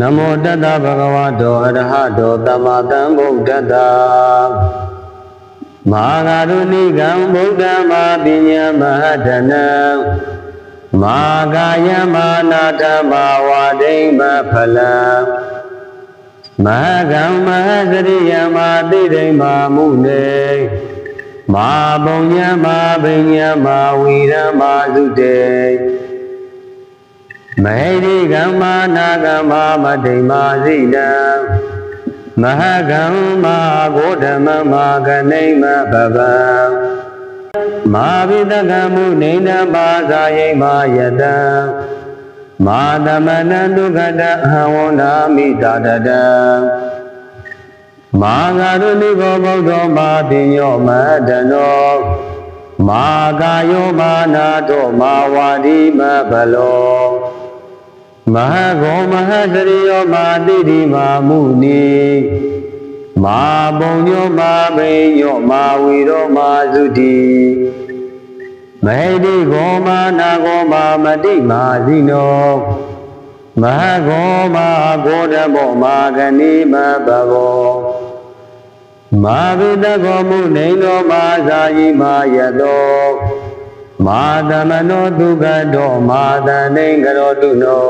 နမောတတ္တဗဂဝတောအရဟတောသမ္မာသမ္ဗုဒ္ဓတ္တမဟာဂရုဏိကံဗုဒ္ဓမာပညာမဟတနံမာကာယမာနာဓမ္မာဝါဒိမဖလံမဟာကံမဟာစရိယမာတိဒိမာမှုနေမာပုံညမာပညာမာဝီရမာသုတေ မဟိရိကမ္မာနာကမ္မာမတိမာစိတံမဟာကံမာဂောဓမမကနိမဘဗံမာဘိတကမှုနေနပါဇာယိမာယတံမာသမဏံဒုက္ခတအဟံဝန္ဒာမိတာတတံမာဂရုဏိဘောဗုဒ္ဓောမာပိညောမတနောမာကာယောမာနာတောမာဝါဒီမဘလော မဟာဂောမဟာစရိယောမာတိတိမာမုနိမာပုံညောမာပိညောမာဝီရောမာသုတိမဟိတိဂောမာနာဂောမာမတိမာဇိနောမဟာဂောမာဂောဓဘောမာဂဏိမဘဘောမာဝိတကောမှုနေသောမာဇာယိမာယတော မာသမနောဒုက္ခတောမာတဏိကရောတုနော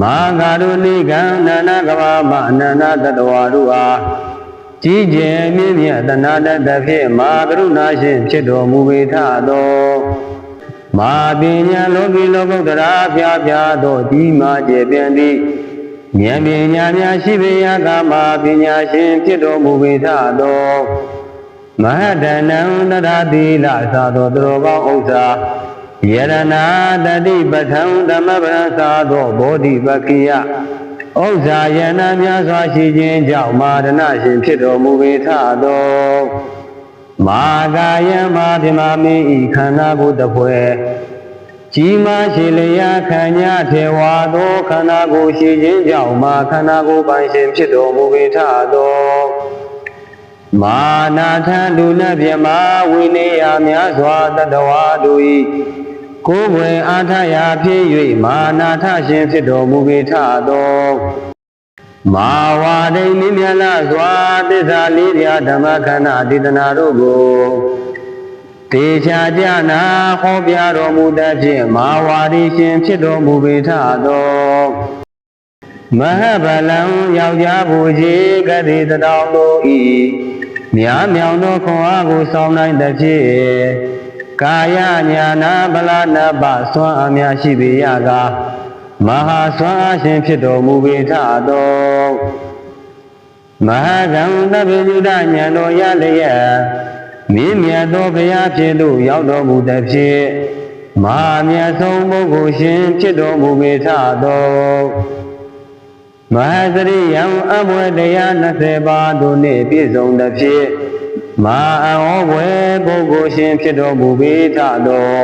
မာဂာရုဏိကံနာနာကဘာမအနန္တတတဝါတို့အားကြီးကျယ်မြင့်မြတ်တနာတတ်သဖြင့်မာကရုဏာရှင်ဖြစ်တော်မူပေထသောမာပညာလောကီလောကုတ္တရာဖျားဖျားသောဒီမာကျေပြန့်သည့်ဉာဏ်ပညာများရှိပေရာကမာပညာရှင်ဖြစ်တော်မူပေထသော မဟတနံတရာသီလသာသောသူတော်ကောင်းဥစ္စာယရနာတတိပဋ္ဌံသမဗရသာသောဘောဓိပကိယဥစ္စာယနာများစွာရှိခြင်းကြောင့်မာရဏရှင်ဖြစ်တော်မူပေထသောမာကာယမာပြမမေဤခန္ဓာကိုယ်တစ်ဖွဲကြီးမားရှိလျာခံညာထေဝါသောခန္ဓာကိုယ်ရှိခြင်းကြောင့်မာခန္ဓာကိုယ်ပိုင်ရှင်ဖြစ်တော်မူပေထသော မာနာထံဒုနဗျမဝိနေယများစွာတတဝါတို့ဤကိုယ်ွယ်အားထရာဖြစ်၍မာနာထရှင်ဖြစ်တော်မူပေထသောမာဝါဒိမြမြလစွာသစ္စာလေးပြားဓမ္မခန္ဓာဒေသနာတို့ကိုတေချာကြနာဟောပြတော်မူတတ်ဖြင့်မာဝါဒီရှင်ဖြစ်တော်မူပေထသောမဟဗလံယောက်ျားဘူကြီးကတိတတောင်တို့ဤ များမြောင်သောခွန်အားကိုဆောင်နိုင်သဖြင့်ကာယညာနာဗလာနပစွမ်းအများရှိပေရကားမဟာစွမ်းအားရှင်ဖြစ်တော်မူပေထသောမဟာကံသဗ္ဗညုတဉာဏ်တော်ရလျက်မြင့်မြတ်သောဘုရားဖြစ်သို့ရောက်တော်မူသဖြင့်မဟာမြတ်ဆုံးပုဂ္ဂိုလ်ရှင်ဖြစ်တော်မူပေထသော မဟာသရိယံအဘွယ်တရား20ပါးတို့နှင့်ပြည့်စုံသဖြင့်မာအဟောဘွယ်ပုဂ္ဂိုလ်ရှင်ဖြစ်တော်မူပေထသော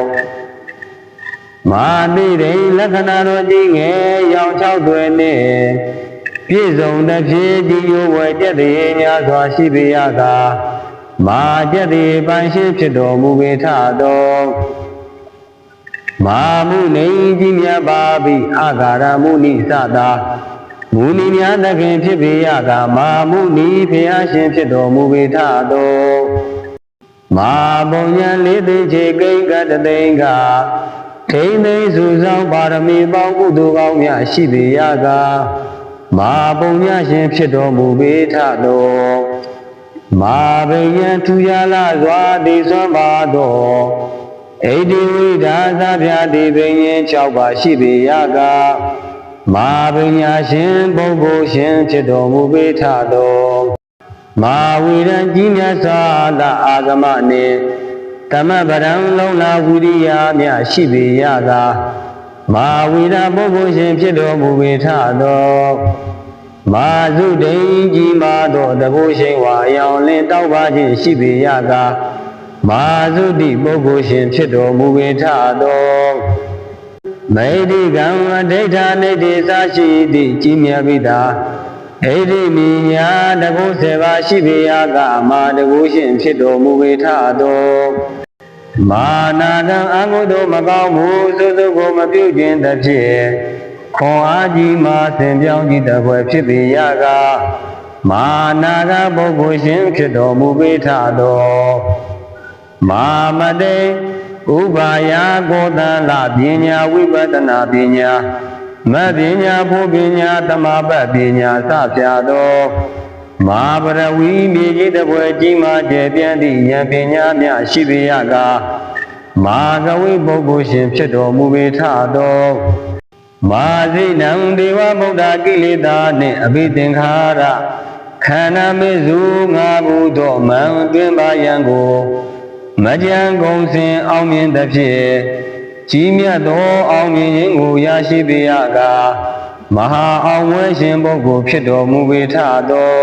မာတိရိလက္ခဏာတော်ကြီးငယ်ရောင်၆တွယ်နှင့်ပြည့်စုံသဖြင့်ဒီယောဝယ်ကျက်တရေများစွာရှိပေရကားမာကျက်တရေပန်ရှိဖြစ်တော်မူပေထသောမာမှုနေကြီးမြတ်ပါပြီအာဂါရမုနိသတာ မူနီများသခင်ဖြစ်ပေရကမာမုနီဖျားရှင်ဖြစ်တော်မူပေထသောမာပုံညာလေးသိချေကိန်းကတသိန်းကထိမ့်သိစုဆောင်ပါရမီပေါင်းကုသိုလ်ကောင်းများရှိပေရကမာပုံညာရှင်ဖြစ်တော်မူပေထသောမာဘိယံထူရလာစွာတည်စွမ်းပါသောဣတိဝိဒါသဗျာတိပင်ရင်၆ပါးရှိပေရက မာပညာရှင်ပုဂ္ဂိုလ်ရှင်ဖြစ်တော်မူပေထသောမာဝိရံကြီးမြတ်စွာသာအာဂမနှင့်ဓမ္မပဒံလုံးလာဝိရိယမြရှိပေရကားမာဝိရပုဂ္ဂိုလ်ရှင်ဖြစ်တော်မူပေထသောမာစုဒိန်ကြီးမာသောတကုရှိန်ဝါအယောင်လင်းတောက်ပါခြင်းရှိပေရကားမာစုတိပုဂ္ဂိုလ်ရှင်ဖြစ်တော်မူပေထသော မေတိကံအဋ္ဌာနေတိသရှိသည့်ကြီးမြတ်ပိတာဣတိမိညာတကုဆေပါရှိပေယကမာတကုရှင်ဖြစ်တော်မူပေထသောမာနာကံအမှုတို့မကောင်းမှုသုသုကိုမပြုခြင်းသဖြင့်ခွန်အားကြီးမှဆင်ပြောင်းကြည့်တပွဲဖြစ်ပေရကမာနာကပုဂ္ဂိုလ်ရှင်ဖြစ်တော်မူပေထသောမာမတေ ဥပါယကိုတန်လပညာဝိပဿနာပညာမပညာဖို့ပညာတမပတ်ပညာစဖြာသောမာပရဝီမြေကြီးတပွဲကြီးမှကျေပြန့်သည့်ဉာဏ်ပညာများရှိပေရကမာကဝိပုဂ္ဂိုလ်ရှင်ဖြစ်တော်မူပေထသောမာဇိနံဒေဝဗုဒ္ဓကိလေသာနှင့်အဘိသင်္ခါရခန္ဓာမေစုငါးခုသောမံတွင်ပါယံကို မကြံကုန်စင်အောင်မြင်သဖြင့်ကြီးမြတ်သောအောင်မြင်ခြင်းကိုရရှိပေရကမဟာအောင်ဝဲရှင်ပုဂ္ဂိုလ်ဖြစ်တော်မူပေထသော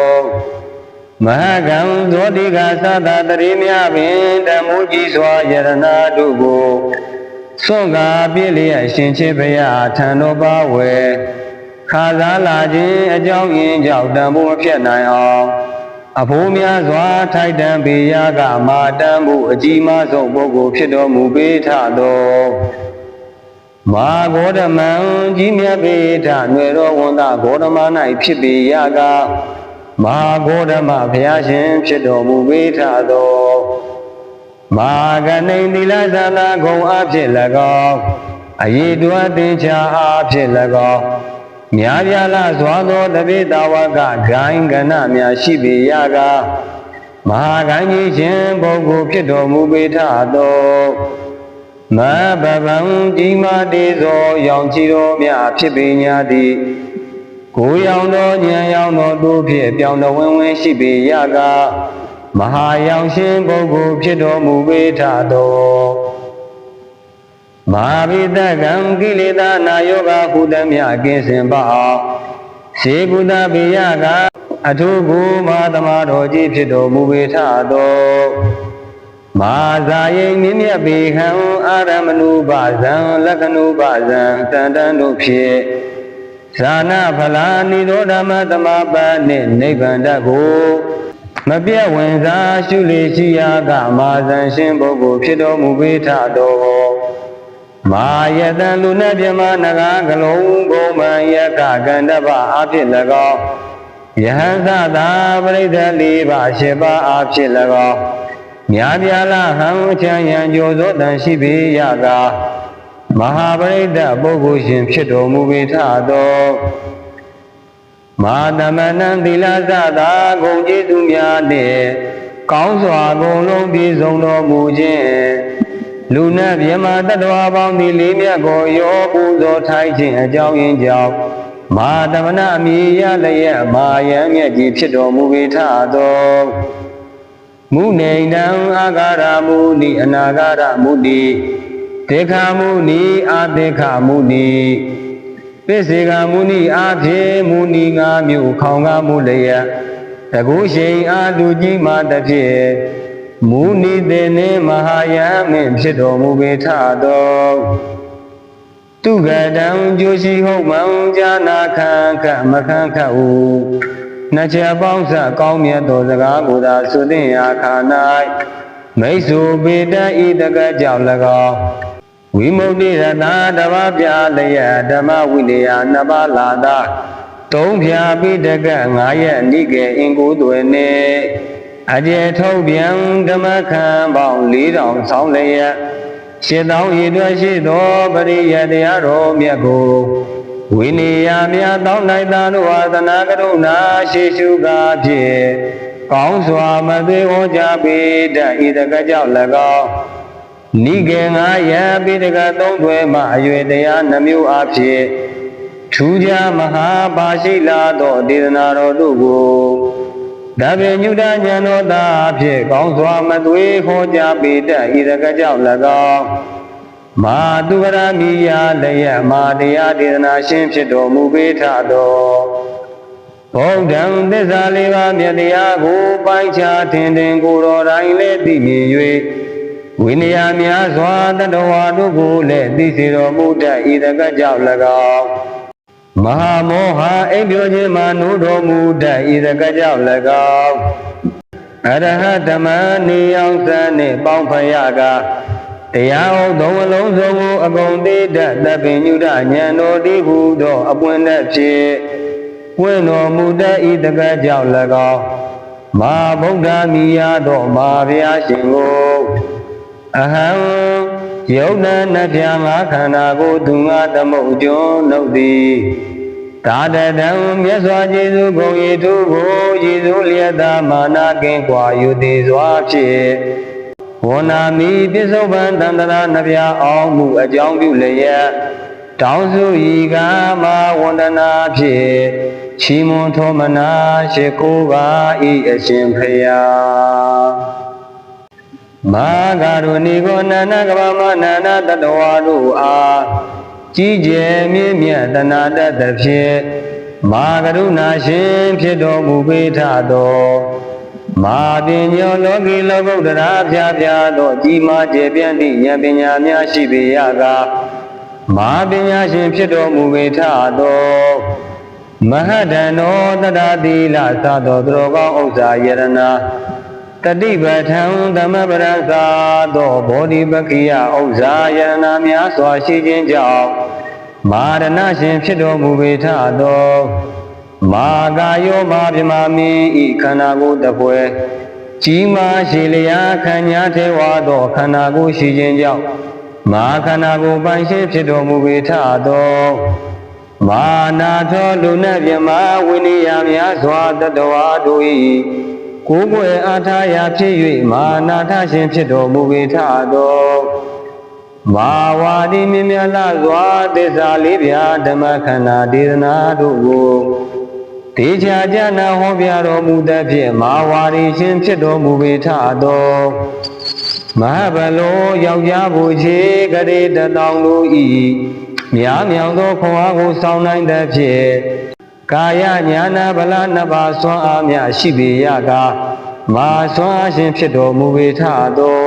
မဟာကံဇောတိကသတ္တတရေမြပင်ဓမ္မကြီးစွာယရနာတို့ကိုစွန့်ကားပြည့်လျက်ရှင်ချစ်ဘုရားထံတော်ပါဝယ်ခါစားလာခြင်းအကြောင်းရင်းကြောင့်တန်ဖို့မဖြစ်နိုင်အောင် အဖိုးများစွာထိုက်တန်ပေရကမာတန်ဖို့အကြီးမားဆုံးပုဂ္ဂိုလ်ဖြစ်တော်မူပေထသောမာဂေါတမံကြီးမြတ်ပေထຫນွေတော်ဝန်သာဂေါတမ၌ဖြစ်ပေရကမာဂေါတမဘုရားရှင်ဖြစ်တော်မူပေထသောမာဂနိသီလသနာဂုံအဖြစ်၎င်းအယေတွအသင်္ချာအဖြစ်၎င်း မြားပြားလာစွာသောတပိတဝကဂိုင်းကဏများရှိပေရကမဟာဂိုင်းကြီးရှင်ပုဂ္ဂိုလ်ဖြစ်တော်မူပေထသောမဘဗံကြီးမာတေသောရောင်ချီတော်များဖြစ်ပေညာသည်ကိုယ်ရောင်သောဉာဏ်ရောင်သောတို့ဖြင့်ပြောင်းတဝင်းဝင်းရှိပေရကမဟာယောင်ရှင်ပုဂ္ဂိုလ်ဖြစ်တော်မူပေထသော မဟာဘိတကံကိလေသာနာယောဂဟုသမျှကင်းစင်ပါအောင်စေကုသပိယကအထုကူမဟာသမာတော်ကြီးဖြစ်တော်မူပေထသောမဟာဇာယိမြင့်မြတ်ပေခံအာရမဏုပဇံလက္ခဏုပဇံတန်တန်တို့ဖြင့်ဇာနာဖလာနိရောဓမတမပန်နှင့်နိဗ္ဗာန်တတ်ကိုမပြတ်ဝင်စားရှုလေရှိရာကမာဇန်ရှင်ပုဂ္ဂိုလ်ဖြစ်တော်မူပေထတော် မာယတံလူနဲ့ပြမနဂါကလုံးဘုံမံယကကန္တပအဖြစ်၎င်းယဟန်သသာပရိသတ်လေးပါးရှိပါအဖြစ်၎င်းမြာပြာလဟံချမ်းရန်ကြိုသောတန်ရှိပေရကမဟာပရိသတ်ပုဂ္ဂိုလ်ရှင်ဖြစ်တော်မူပေထတော်မာသမဏံသီလသသာဂုံကျေးဇူးများနှင့်ကောင်းစွာအကုန်လုံးပြည့်စုံတော်မူခြင်း လူနဲ့မြမတ္တဝါပေါင်းဒီလေးမြတ်ကိုရောပူဇော်ထိုက်ခြင်းအကြောင်းရင်းကြောင့်မာသမဏအမိရလျက်မာယံမြတ်ကြီးဖြစ်တော်မူပေထသောမုနေတံအာဂါရမုနိအနာဂါရမုနိဒေခာမုနိအာဒေခာမုနိပစ္စေကမုနိအားဖြင့်မုနိငါမျိုးခေါင်ကားမှုလျက်တကုရှိန်အားလူကြီးမှတဖြင့် မုနိတေနှင့်မဟာယံမင်းဖြစ်တော်မူပေထသောသူကတံကြိုရှိဟုတ်မှန်ဇာနာခံခမခံခဟုနှစ်ချက်ပေါင်းစပ်ကောင်းမြတ်သောစကားကိုသာသုသင်ရာခါ၌မိတ်ဆွေပေတဤတကကြောင့်၎င်းဝိမု ക്തി ရတာတဘာပြလျက်ဓမ္မဝိနည်းနှစ်ပါးလာတာသုံးဖြာပိတကငါရဲ့နိကေအင်ကိုသွေနေ အကျေထုတ်ပြန်ဓမ္မခံပေါင်း4000ဆောင်းလျက်ရှင်းသောရည်တွဲရှိသောပရိယတရားတော်မြတ်ကိုဝိနည်းများတောင်းလိုက်တာတို့ဟာသနာကရုဏာရှိရှုကားဖြင့်ကောင်းစွာမသေးဟောကြားပေတတ်ဤတကကြောင့်၎င်းနိကေငါယံပိတကသုံးသွဲမှအရွယ်တရားနှမျိုးအဖြစ်ထူးခြားမဟာပါရှိလာသောဒေသနာတော်တို့ကို ဒါပေညုတဉာဏ်တော်သာအဖြစ်ကောင်းစွာမသွေဟောကြားပေတတ်ဤတကကြောင့်၎င်းမာတုကရမိယာလယမာတရားဒေသနာရှင်ဖြစ်တော်မူပေထသောဗုဒ္ဓံသစ္စာလေးပါးမြတ်တရားကိုပိုင်းခြားထင်ထင်ကိုယ်တော်တိုင်းလည်းသိမြင်၍ဝိနည်းများစွာတတဝါတို့ကိုလည်းသိစေတော်မူတတ်ဤတကကြောင့်၎င်း မဟာမောဟအိပ်ပျော်ခြင်းမှနိုးတော်မူတတ်ဤတကကြောင့်၎င်းအရဟတမနေအောင်စံနှင့်ပေါင်းဖရကတရားဟုတ်သုံးအလုံးစုံကိုအကုန်သိတတ်သဗ္ဗညုတဉာဏ်တော်တိဟုသောအပွင့်တတ်ဖြစ်ဝိတော်မူတတ်ဤတကကြောင့်၎င်းမာဗုဒ္ဓမိယသောမာဘုရားရှင်ကိုအဟံ ယုံနာနှပြငါခန္ဓာကိုသူငါသမုတ်ကျွန်းနှုတ်သည်သာတတံမြတ်စွာဘုရားကိုယေသူကိုယေသူလျက်သာမာနာကင်းကွာယူသည်စွာဖြင့်ဝဏာမိပစ္စုပန်တန္တရာနှပြအောင်မှုအကြောင်းပြုလျက်တောင်းစုဤကမာဝန္ဒနာဖြင့်ချီးမွမ်းထောမနာရှိခိုးပါဤအရှင်ဖျား မာဂရုဏီကိုနန္ဒကဗမနန္ဒတတဝါတို့အားကြီးကျယ်မြင့်မြတ်တနာတတ်သဖြင့်မာကရုဏာရှင်ဖြစ်တော်မူပေထသောမာပင်ညောလောကီလောကုတ္တရာဖြာဖြာသောကြီးမားကျယ်ပြန့်သည့်ဉာဏ်ပညာများရှိပေရကမာပညာရှင်ဖြစ်တော်မူပေထသောမဟတ္တနောတတ္တသီလသာသောသူတော်ကောင်းဥစ္စာယရနာ တတိပဋ္ဌံသမပရသာသောဘောဓိပက္ခိယဥစ္စာယရနာများစွာရှိခြင်းကြောင့်မာရဏရှင်ဖြစ်တော်မူပေထသောမာကာယောမာပြမမီဤခန္ဓာကိုယ်တပွဲကြီးမားရှိလျာခန္ညာထေဝါသောခန္ဓာကိုယ်ရှိခြင်းကြောင့်မာခန္ဓာကိုယ်ပိုင်ရှိဖြစ်တော်မူပေထသောမာနာသောလူနဲ့ပြမဝိနည်းများစွာတတဝါတို့၏ ကိုယ်ွယ်အားထားရာဖြစ်၍မာနာထရှင်ဖြစ်တော်မူပေထသောမာဝါဒီမြင်မြတ်လာစွာသစ္စာလေးပြာဓမ္မခန္ဓာဒေသနာတို့ကိုဒေချာကြနာဟောပြတော်မူသဖြင့်မာဝါဒီရှင်ဖြစ်တော်မူပေထသောမဟာဘလောယောက်ျားဘူချေကရေတတောင်တို့ဤမြားမြောင်သောခွန်အားကိုစောင်းနိုင်သဖြင့် ကာယညာနာဗလနှစ်ပါးဆွမ်းအားများရှိပေရကမာဆွမ်းအားရှင်ဖြစ်တော်မူပေထသော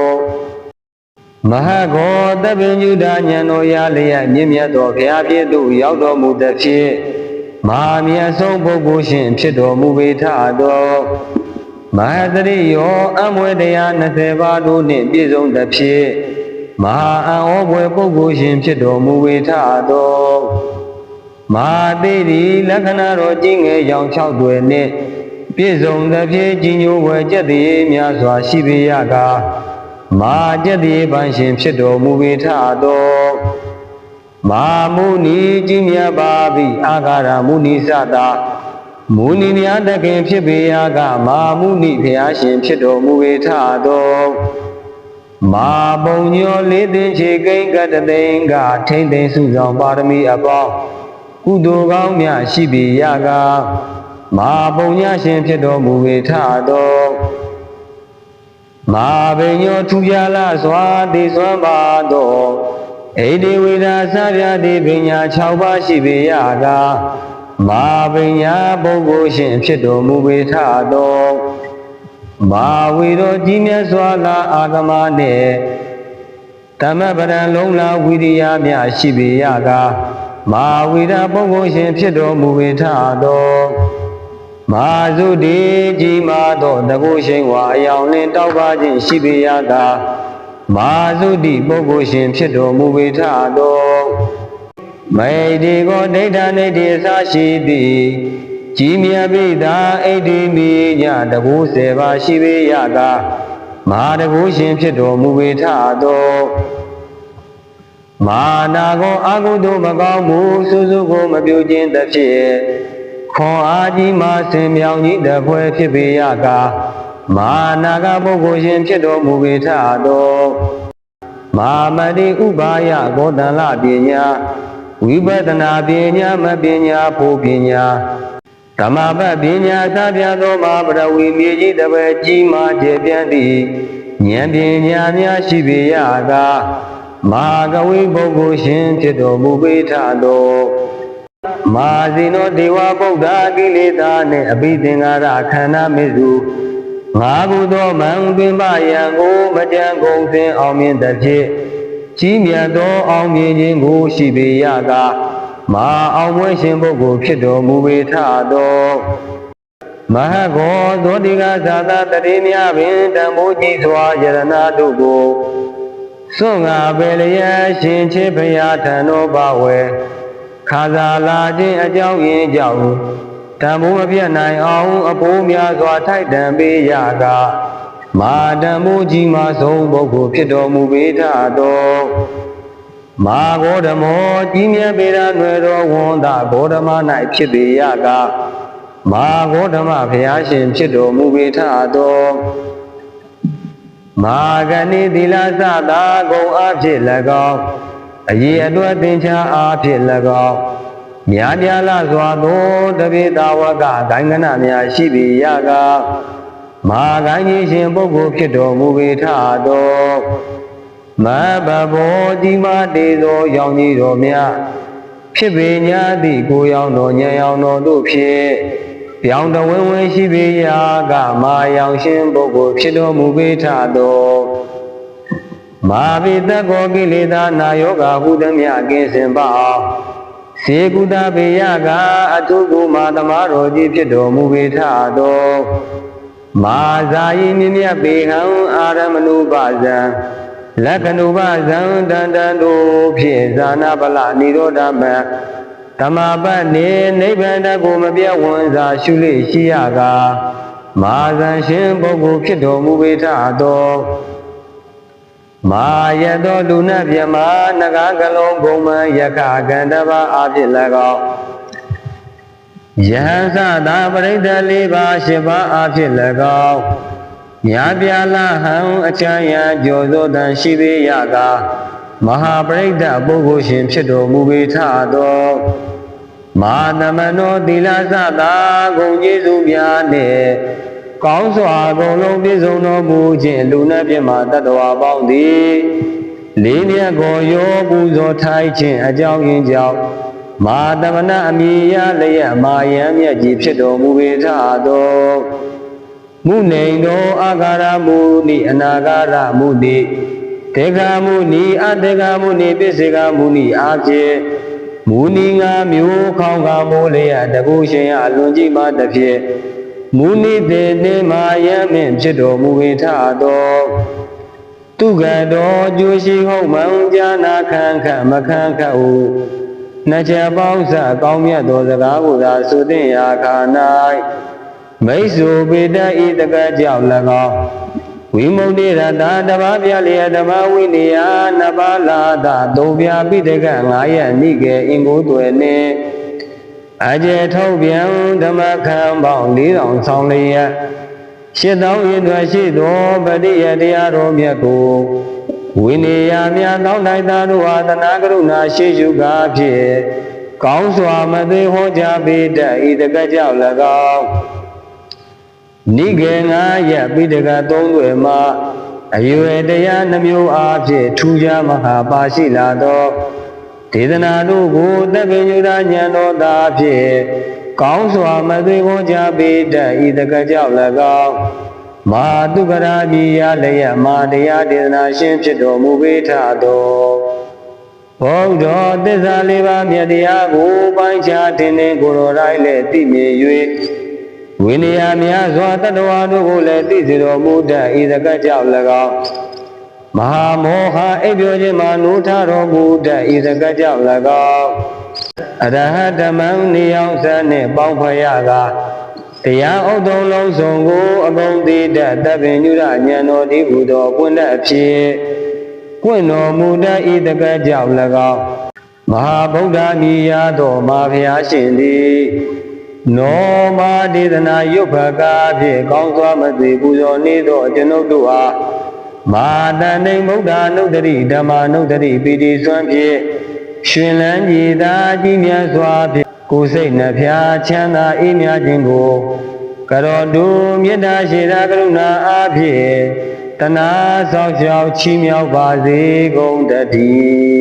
မဟာဂောတပင်ညုဒဉာဏ်တော်ရလျက်မြင့်မြတ်သောဘုရားပြည့်သို့ရောက်တော်မူသဖြင့်မာမြတ်ဆုံးပုဂ္ဂိုလ်ရှင်ဖြစ်တော်မူပေထသောမဟာတရိယောအမွေတရား20ပါးတို့နှင့်ပြည့်စုံသဖြင့်မဟာအံဩဘွယ်ပုဂ္ဂိုလ်ရှင်ဖြစ်တော်မူပေထသော မဟာတိရိလက္ခဏာတော်ကြီးငယ်ရောင်6တွယ်နှင့်ပြည့်စုံသဖြင့်ကြီးညိုဝယ်ကျက်တည်းများစွာရှိပေရကားမာကျက်တည်းပန်းရှင်ဖြစ်တော်မူပေထသောမာမုနီကြီးမြတ်ပါပြီအာဂါရမုနီစတာမုနီများတခင်ဖြစ်ပေရာကမာမုနိဘုရားရှင်ဖြစ်တော်မူပေထသောမာပုံညောလေးသိင်ချေကိန်းကတသိန်းကထိမ့်သိမ့်စုဆောင်ပါရမီအပေါင်း ကုသိုလ်ကောင်းများရှိပေရာကမာပုံညရှင်ဖြစ်တော်မူပေထသောမာဘိညောထူပြလာစွာတည်စွမ်းပါသောဣတိဝိဒာစပြတိပညာ6ပါးရှိပေရကမာပညာပုဂ္ဂိုလ်ရှင်ဖြစ်တော်မူပေထသောမာဝီတော်ကြီးမြတ်စွာလာအာဂမနှင့်ဓမ္မပဒံလုံးလာဝိရိယများရှိပေရက မာဝီရပုဂ္ဂိုလ်ရှင်ဖြစ်တော်မူပေထသောမာစုတိကြီးမာသောတကုရှင်ဝါအယောင်နှင့်တောက်ပါခြင်းရှိပေရကမာစုတိပုဂ္ဂိုလ်ရှင်ဖြစ်တော်မူပေထသောမေဒီကိုဒိဋ္ဌာနိတိအစရှိသည်ကြီးမြတ်ပိသာအိဋ္ဌိမိညတကူစေပါရှိပေရကမဟာတကူရှင်ဖြစ်တော်မူပေထသော မာနာကိုအာဟုတုမကောင်းမှုစုစုကိုမပြုခြင်းသဖြင့်ခွန်အားကြီးမှဆင်မြောင်ကြီးတပွဲဖြစ်ပေရကမာနာကပုဂ္ဂိုလ်ရှင်ဖြစ်တော်မူပေထသောမာမတိဥပါယဘောဓလပညာဝိပဿနာပညာမပညာဖို့ပညာဓမ္မပတ်ပညာသပြသောမပရဝီမြေကြီးတပည့်ကြီးမားကျေပြန့်သည့်ဉာဏ်ပညာများရှိပေရက မာကဝိပုဂ္ဂိုလ်ရှင်ဖြစ်တော်မူပေထသောမာဇိနောဒေဝဗုဒ္ဓကိလေသာနှင့်အဘိသင်္ကာရခန္ဓာမေစုငါကုသောမံပင်ပယံကိုမကြံကုန်စင်အောင်မြင်သဖြင့်ကြီးမြတ်သောအောင်မြင်ခြင်းကိုရှိပေရကမာအောင်ပွဲရှင်ပုဂ္ဂိုလ်ဖြစ်တော်မူပေထသောမဟကောသောတိကသာသတရေများပင်တံမိုးကြီးစွာယရနာတို့ကို စွန့်ငါပေလျက်ရှင်ချေဖရာထံတော်ပါဝဲခါသာလာခြင်းအကြောင်းရင်းကြောင့်တံမိုးမပြတ်နိုင်အောင်အဖိုးများစွာထိုက်တန်ပေးရကမာတံမိုးကြီးမှဆုံးပုဂ္ဂိုလ်ဖြစ်တော်မူပေထတော်မာဂေါဓမောကြီးမြတ်ပေရာနွယ်တော်ဝန်သာဂေါဓမ၌ဖြစ်ပေရကမာဂေါဓမဘုရားရှင်ဖြစ်တော်မူပေထတော် မာဂဏိသီလသတာဂုံအဖြစ်၎င်းအည်အတွက်သင်္ချာအားဖြင့်၎င်းမြားပြားလာစွာသောတပိတာဝကဂိုင်းကနများရှိပေရကမာဂိုင်းကြီးရှင်ပုဂ္ဂိုလ်ဖြစ်တော်မူပေထသောမဘဘောတိမတေသောရောင်ကြီးတော်များဖြစ်ပေညာသည့်ကိုရောင်တော်ညံရောင်တော်တို့ဖြင့် ပြောင်းတဝင်းဝင်းရှိပေရာကမာယောင်ရှင်ပုဂ္ဂိုလ်ဖြစ်တော်မူပေထသောမာဘိတကောကိလေသာနာယောဂဟုသမျှကင်းစင်ပါအောင်စေကုတပေယကအထုကုမာသမားတော်ကြီးဖြစ်တော်မူပေထသောမာဇာယိမြမြတ်ပေဟံအာရမဏုပဇံလက္ခဏုပဇံတန်တန်တို့ဖြင့်ဇာနာပလនិရောဓမံ ဓမ္မပတ်နေနိဗ္ဗာန်တကိုမပြတ်ဝန်စာရှုလေရှိရကမာဇန်ရှင်ပုဂ္ဂိုလ်ဖြစ်တော်မူပေထသောမာယတောလူနတ်မြမနဂါကလုံးဘုံမယခကန္တဘာအဖြစ်၎င်းယဟန်သသာပရိဒတ်လေးပါးရှစ်ပါးအဖြစ်၎င်းညာပြာလဟံအချမ်းရန်ကြောသောတန်ရှိပေရကမဟာပရိဒတ်ပုဂ္ဂိုလ်ရှင်ဖြစ်တော်မူပေထသော မာသမနောသီလသတာဂုံကျေးဇူးများနှင့်ကောင်းစွာအကုန်လုံးပြည့်စုံတော်မူခြင်းလူနဲ့ပြမတတ္တဝါပေါင်းသည်လေးမြတ်ကိုရောပူဇော်ထိုက်ခြင်းအကြောင်းရင်းကြောင့်မာသမနအမိယလျက်မာယံမြတ်ကြီးဖြစ်တော်မူပေထသောမုနေသောအာဂါရမုနိအနာဂါရမုနိတေဂာမုနိအတေဂာမုနိပိစေဂာမုနိအာဖြင့် မူနီငါမျိုးခေါင်ကမိုးလျက်တကုရှင်အလွန်ကြီးမှတဖြစ်မူနီတေနေမာယမင်းဖြစ်တော်မူဝေထသောသူကတော်ကျိုးရှိဟုတ်မှန်ကြာနာခံခမခံခဟုနှစ်ချက်ပေါင်းစကောင်းမြတ်သောစကားကိုသာဆိုသင့်ရာခါ၌မိတ်ဆွေပေတဤတကကြောင့်၎င်း ဝိမု ക്തി ရတာတဘာပြလျက်ဓမ္မဝိနည်းနပါလာတာသုံးပြပိတက9ရက်နိကေအင်ကိုတွေနှင့်အကျေထုတ်ပြန်ဓမ္မခံပေါင်း4000ဆောင်လျက်ရှစ်သောရင်သွရှိသောပရိယတရားတော်မြတ်ကိုဝိနည်းယများတောင်းတိုက်သားတို့ဟာသနာကရုဏာရှိရှုကားဖြင့်ကောင်းစွာမသေးဟောကြားပေးတတ်ဤတကကြောင့်၎င်း နိကေငါရပိတကသုံးတွေမှာအရွယ်တရားနှမျိုးအားဖြင့်ထူးခြားမဟာပါရှိလာသောဒေသနာတို့ကိုတပ္ပညုဒဉာဏ်တော်သာဖြင့်ကောင်းစွာမသွေခွန်ကြပေတတ်ဤတကကြောင့်၎င်းမာတုကရာကြီးရလျက်မာတရားဒေသနာရှင်ဖြစ်တော်မူပေထသောဘုဒ္ဓသစ္စာလေးပါးမြတ်တရားကိုပိုင်းခြားတင်တင်ကိုယ်တော်တိုင်းလည်းသိမြင်၍ ဝိနည်းများစွာတတ္တဝါတို့ကိုလည်းသိစေတော်မူတတ်ဤသကကြောင့်၎င်းမဟာမောဟအိပ်ပျော်ခြင်းမှနိုးထတော်မူတတ်ဤသကကြောင့်၎င်းအရဟတမံနိယောင်စနှင့်ပေါင်းဖရကတရားဥဒ္ဒုံလုံးစုံကိုအကုန်သိတတ်တပင်ညုရဉာဏ်တော်ဒီဟူသောပွင့်တတ်အဖြစ်ပွင့်တော်မူတတ်ဤသကကြောင့်၎င်းမဟာဗုဒ္ဓနိယသောမာဖျားရှင်သည် နောမာဒေသနာယုတ်ဖကာဖြင့်ကောင်းစွာမသိပူဇော်နေသောကျွန်ုပ်တို့အားမာတန်တိမုဒ္ဒနုဒ္ဓရိဓမ္မနုဒ္ဓရိပိတိစွမ်းဖြင့်ရှင်လန်းကြည်သာကြီးမြတ်စွာဖြင့်ကိုယ်စိတ်နှဖျားချမ်းသာအေးမြခြင်းကိုကရောတုမေတ္တာရှိတာကရုဏာအားဖြင့်တနာဆောက်ရှောက်ချီးမြှောက်ပါစေကုန်တည်း